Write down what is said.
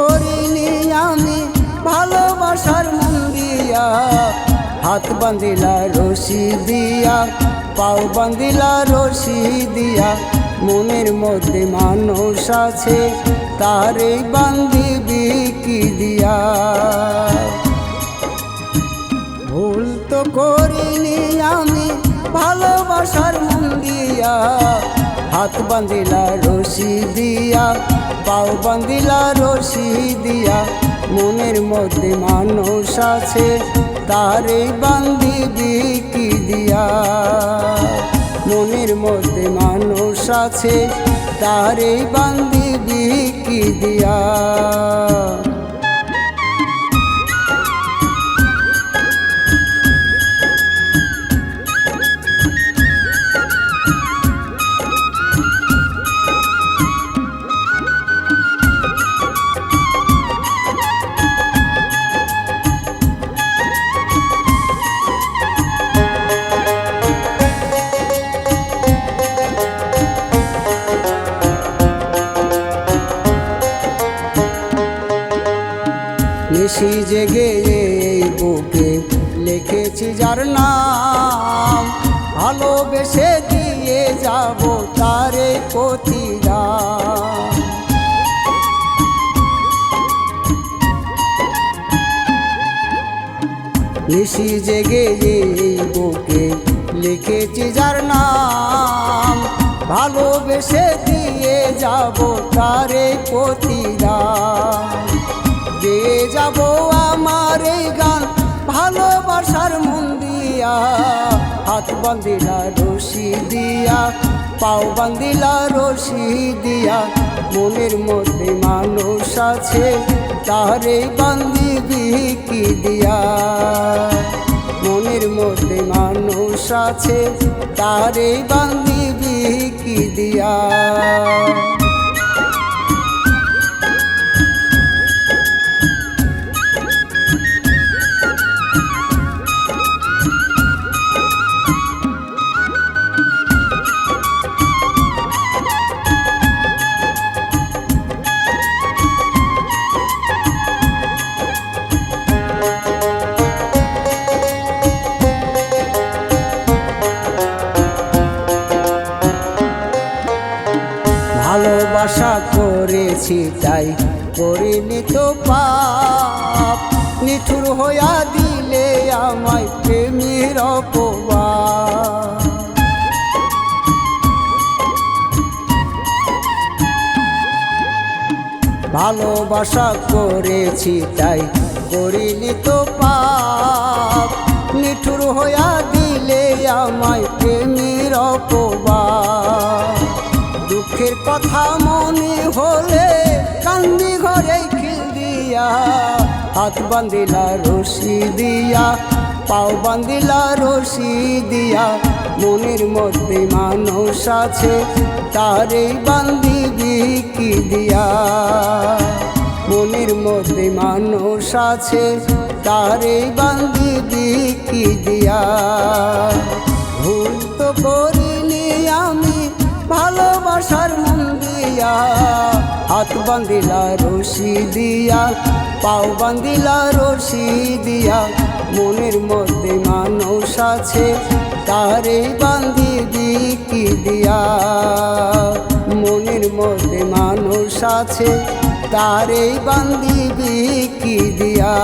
করিনি আমি ভালোবাসার মন দিয়া। হাত বাঁধিলা রশি দিয়া, পাও বাঁধিলা রশি দিয়া। মনের মধ্যে মানুষ আছে, তারে বান্ধিবি বিকি দিয়া। ভুল তো করিনি আমি ভালোবাসার মন দিয়া। হাত বান্ধিলা রশি দিয়া, পাও বান্ধিলা রশি দিয়া। মনের মধ্যে মানুষ আছে, তারে বান্ধিবি কি দিয়া। মনের মধ্যে মানুষ আছে, তারে বান্ধিবি কি দিয়া। নিশি জেগে বুকে লিখেছি যার নাম, ভালোবেসে দিয়ে যাব তারে প্রতিদান। নিশি জেগে এই বুকে লিখেছি যার নাম, ভালোবেসে দিয়ে যাব তারে প্রতিদান। যাব আমার এই গান, ভালোবাসার মন দিয়া। হাত বান্দিলা রশি দিয়া, পাও বান্দিলা রশি দিয়া। মনের মধ্যে মানুষ আছে তারে বান্দিবি কি দিয়া। মনের মধ্যে মানুষ আছে তারে বান্দিবি কি দিয়া। ভালোবাসা করেছি, তাই করিনি তো পাপ। নিঠুর হইয়া দিলে আমায় প্রেমের অপবাদ। ভালোবাসা করেছি, তাই করিনি তো পাপ। নিঠুর হইয়া দিলে আমায় প্রেমের দুঃখের কথা মনে হলে কান্দি ঘরে খিল দিয়া। হাত বান্দিলা রশি দিয়া, পাও বান্দিলা রশি দিয়া। মনের মধ্যে মানুষ আছে, তারে বান্দিবি কি দিয়া। মনের মধ্যে মানুষ আছে, তারে বান্দিবি কি দিয়া। ভুল তো করিনি আমি বান্দিলা রশি দিয়া, পাও বান্দিলা রশি দিয়া। মনের মধ্যে মানুষ আছে, তারে বান্ধি দিকি দিয়া। মনের মধ্যে মানুষ আছে, তারে বান্ধি কি দিয়া।